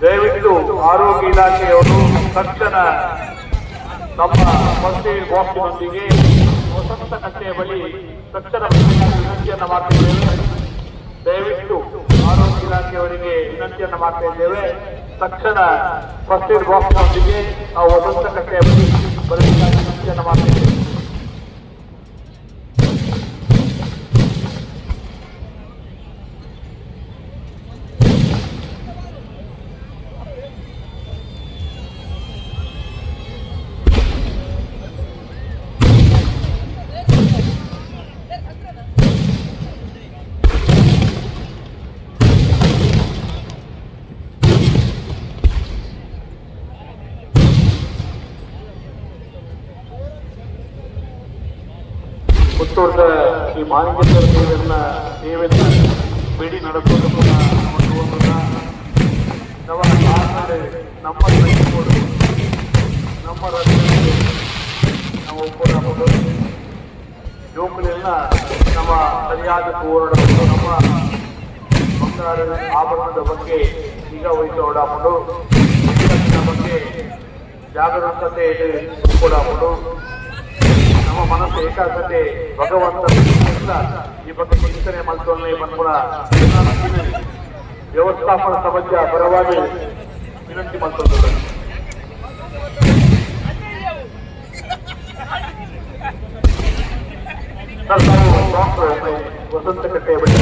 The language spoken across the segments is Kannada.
ದಯವಿಟ್ಟು ಆರೋಗ್ಯ ಇಲಾಖೆಯವರು ತಕ್ಷಣ ನಮ್ಮ ಮಂತ್ರಿ ಬಾಕ್ಸಿನೊಂದಿಗೆ ವಸಂತ ಕಟ್ಟೆಯ ಬಳಿ ತಕ್ಷಣ ವಿನಂತಿಯನ್ನು ಮಾಡ್ತಿದ್ದೇವೆ ದಯವಿಟ್ಟು ಆರೋಗ್ಯ ಇಲಾಖೆಯವರಿಗೆ ವಿನಂತಿಯನ್ನು ಮಾಡ್ತಾ ಇದ್ದೇವೆ. ತಕ್ಷಣ ಫಸ್ಟ್ ಏಡ್ ಬಾಕ್ಸ್ನೊಂದಿಗೆ ನಾವು ವಸಂತ ಕಟ್ಟೆಯ ಬಳಿ ಬರಬೇಕಾಗಿ ವಿನಂತಿಯನ್ನು ಮಾಡ್ತಿದ್ದೇವೆ ಪುತ್ತೂರದ ಈ ಮಾಲಿಂಗೇಶ್ವರ ದೇವರನ್ನ ದೇವರನ್ನ ಬೇಡಿ ನಡೆಸೋದು ಕೂಡ ಒಂದು ಒಂದು ನಮ್ಮ ಆಮೇಲೆ ನಮ್ಮ ಸೈನಿಕರು ನಮ್ಮ ರಸ್ತೆಯಲ್ಲಿ ನಾವು ಹೋರಾಡಬಹುದು ಯುವಕರೆಲ್ಲ ನಮ್ಮ ಸರಿಯಾದ ಹೋರಾಡಬಹುದು ನಮ್ಮ ಬಂಗಾರ ಆಭರಣದ ಬಗ್ಗೆ ನಿಗಾ ವಹಿಸಿ ಓಡಾಡಬಹುದು ಬಗ್ಗೆ ಜಾಗರೂಕತೆ ಕೂಡಬಹುದು ನಮ್ಮ ಮನಸ್ಸು ಏಕಾಗ್ರತೆ ಭಗವಂತ ಈ ಬಗ್ಗೆ ಚಿಂತನೆ ಮಾಡಿಕೊಳ್ಳಿ ಬಂದ್ಬಿಡ ವ್ಯವಸ್ಥಾಪನಾ ಸಮಸ್ಯೆ ಪರವಾಗಿ ವಿನಂತಿ ಮಾಡ್ಕೊಂಡು ಸರ್, ನಾವು ಡಾಕ್ಟರ್, ವಸಂತ ಕಟ್ಟೆ ಬಳಿ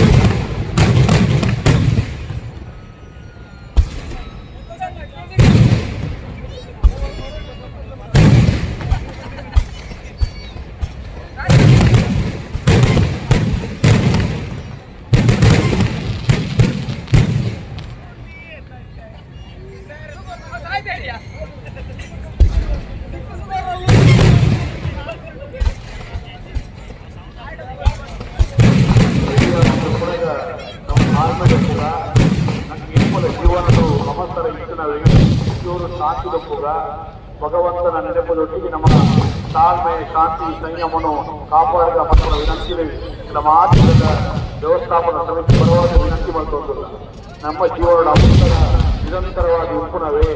ಭಗವಂತನ ನೆನಪದೊಟ್ಟಿಗೆ ನಮ್ಮ ತಾಳ್ಮೆ, ಶಾಂತಿ ಸಂಯಮನು ಕಾಪಾಡಿದ ಮಕ್ಕಳ ವಿನಂತಿಯಲ್ಲಿ ನಮ್ಮ ಆತ್ಮದ ವ್ಯವಸ್ಥಾಪನಾ ಸಮಿತಿ ಬರುವಾಗ ವಿನಂತಿ ಮಾಡಿಕೊಂಡಿಲ್ಲ ನಮ್ಮ ಜೀವನ ನಿರಂತರವಾಗಿ ಉಪ್ಪುನವೇ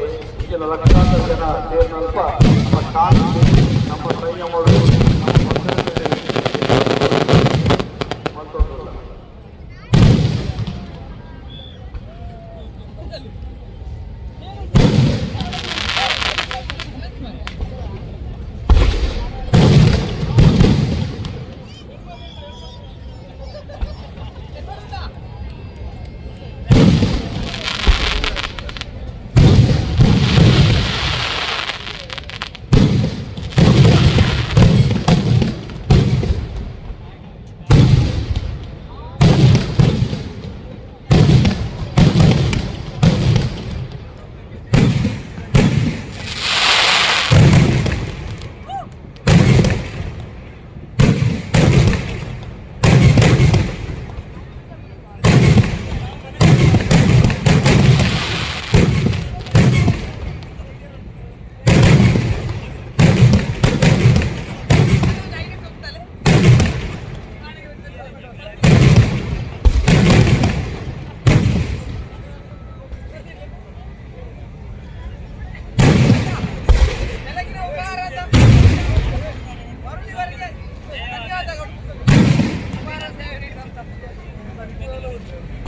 ಇಲ್ಲಿನ ಲಕ್ಷಾಂತರ ಜನ ಸೇರಿದ ನಮ್ಮ ಶಾಂತಿ, ನಮ್ಮ ಸಂಯಮಗಳು పరిధిలో ఉంటారు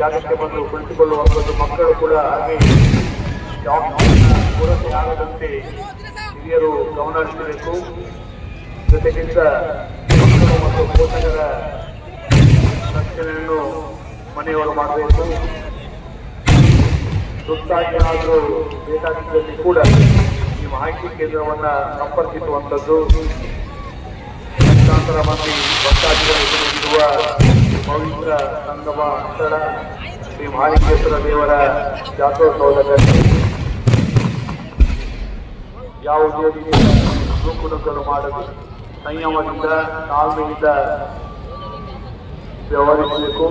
ಜಾಗಕ್ಕೆ ಬಂದು ಕುಳಿತುಕೊಳ್ಳುವಂಥದ್ದು ಮಕ್ಕಳು ಕೂಡ ಹಾಗೆ ಕೊರತೆ ಆಗದಂತೆ ಹಿರಿಯರು ಗಮನ ಹರಿಸಬೇಕು ಜೊತೆಗಿಂತ ಮಕ್ಕಳು ಮತ್ತು ಪೋಷಕರ ರಕ್ಷಣೆಯನ್ನು ಮನೆಯವರು ಮಾಡಬೇಕು. ಏನಾದರೂ ಬೇಕಾಗಿದ್ದಲ್ಲಿ ಕೂಡ ಈ ಮಾಹಿತಿ ಕೇಂದ್ರವನ್ನು ಸಂಪರ್ಕಿಸುವಂಥದ್ದು. ಲಕ್ಷಾಂತರ ಮಂದಿ ಭಕ್ತಾದಿಗಳು ಎದುರಿಗಿರುವ ಪವಿತ್ರ ಸಂಗಮ ಅಂತರ ಶ್ರೀ ಮಹಾಲಿಂಗೇಶ್ವರ ದೇವರ ಜಾತ್ರೋತ್ಸವದಲ್ಲಿ ಯಾವುದೇ ರೀತಿಯ ನೂಕುನುಗ್ಗಲು ಮಾಡಲು ಸಂಯಮದಿಂದ ತಾಳ್ಮೆಯಿಂದ ವ್ಯವಹರಿಸಬೇಕು.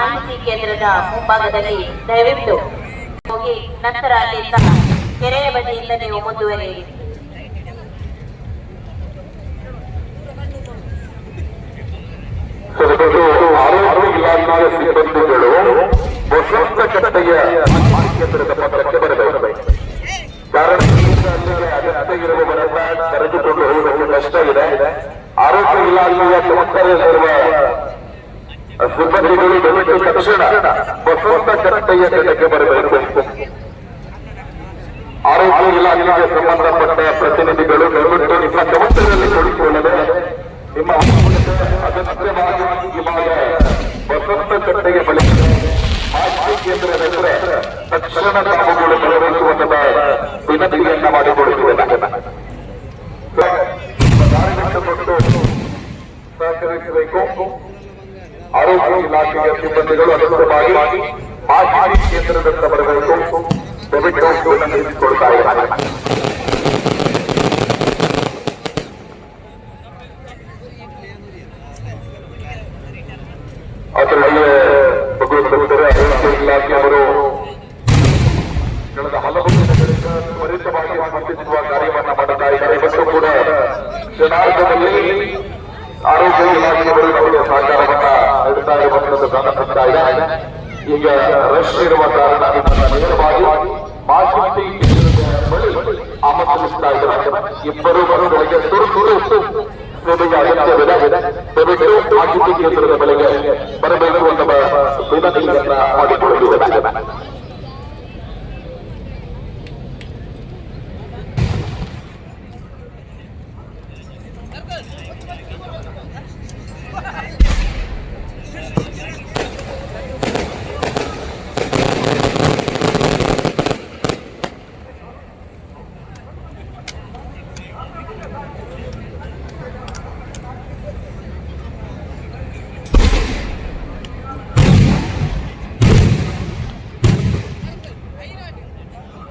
ಮಾಹಿತಿ ಕೇಂದ್ರದ ಮುಂಭಾಗದಲ್ಲಿ ದಯವಿಟ್ಟು ಹೋಗಿ ನಂತರ ಅಲ್ಲಿಂದ ಕೆರೆಯ ಬದಿಯಿಂದ ನೀವು ಮುಂದುವರಿಯಿರಿ. ಆರೋಗ್ಯ ಇಲಾಖೆಯ ಸಿಬ್ಬಂದಿಗಳು ವಸಂತ ಕಟ್ಟೆಯ ಕೇಂದ್ರದ ಪತ್ರಕ್ಕೆ ಬರಬೇಕು. ಕಾರಣ ಅಲ್ಲಿಗೆ ಅಗತ್ಯ ಇರುವವರನ್ನ ಕರೆದುಕೊಂಡು ಹೋಗುವುದು ಕಷ್ಟ ಇದೆ. ಆರೋಗ್ಯ ಇಲಾಖೆಯ ಕರ್ತವ್ಯದಲ್ಲಿರುವ ಸಿಬ್ಬಂದಿಗಳು ದಯವಿಟ್ಟು ತಕ್ಷಣ ಬಸವಂತ ಕಟ್ಟೆಯ ಕಡೆಗೆ ಬರಬೇಕು. ಆರೋಗ್ಯ ಇಲಾಖೆಗೆ ಸಂಬಂಧಪಟ್ಟ ಪ್ರತಿನಿಧಿಗಳು ದಯವಿಟ್ಟು ನಿಮ್ಮ ಸಮಸ್ಯೆಯಲ್ಲಿ ಕೊಡಿಸಿಕೊಳ್ಳದೆ ನಿಮ್ಮ ಬಸವಂತ ಕಟ್ಟೆಗೆ ಬಳಿ ಮಾಹಿತಿ ಕೇಂದ್ರದ ತಕ್ಷಣ ತಾವುಗಳು ಬರಬೇಕು ಅನ್ನದ ವಿನಂತಿಯನ್ನ ಮಾಡಿಕೊಡುತ್ತಿದ್ದೇನೆ ಕೊಟ್ಟು ಸಹಕರಿಸಬೇಕು ಆರೋಗ್ಯ ಇಲಾಖೆಯ ಅನುಗುಣವಾಗಿ ಮಾಹಿತಿ ಕೇಂದ್ರದತ್ತ ಬರಬೇಕು. ಇದ್ದಾರೆ ಅದರಲ್ಲಿ ಭಗವಂತರೇ ಆರೋಗ್ಯ ಇಲಾಖೆಯವರು ಕಳೆದ ಹಲವು ದಿನಗಳಿಂದ ತ್ವರಿತವಾಗಿ ಕಾರ್ಯವನ್ನು ಮಾಡುತ್ತಾ ಇದ್ದಾರೆ. ಕೂಡ ಜನಾರ್ದನಲ್ಲಿ ಆರೋಗ್ಯ ಇಲಾಖೆಯವರು ನಮಗೆ ಸಹಕಾರವನ್ನ ನೀಡುತ್ತಾ ಇರುವಂತದ್ದು ಕಾಣಿಸುತ್ತಾ ಇದೆ ಈಗ ರಶ್ ಇರುವ ಕಾರಣ ನೇರವಾಗಿ ಮಾಹಿತಿ ಬಳಿ ಆಮಂತ್ರಿಸ್ತಾ ಇದ್ದಾರೆ. ಇಬ್ಬರು ಬರುಗಳಿಗೆ ತುರು ತುರು ಸೇವೆಗೆ ಅಗತ್ಯವಿದೆ. ಮಾಹಿತಿ ಕೇಂದ್ರದ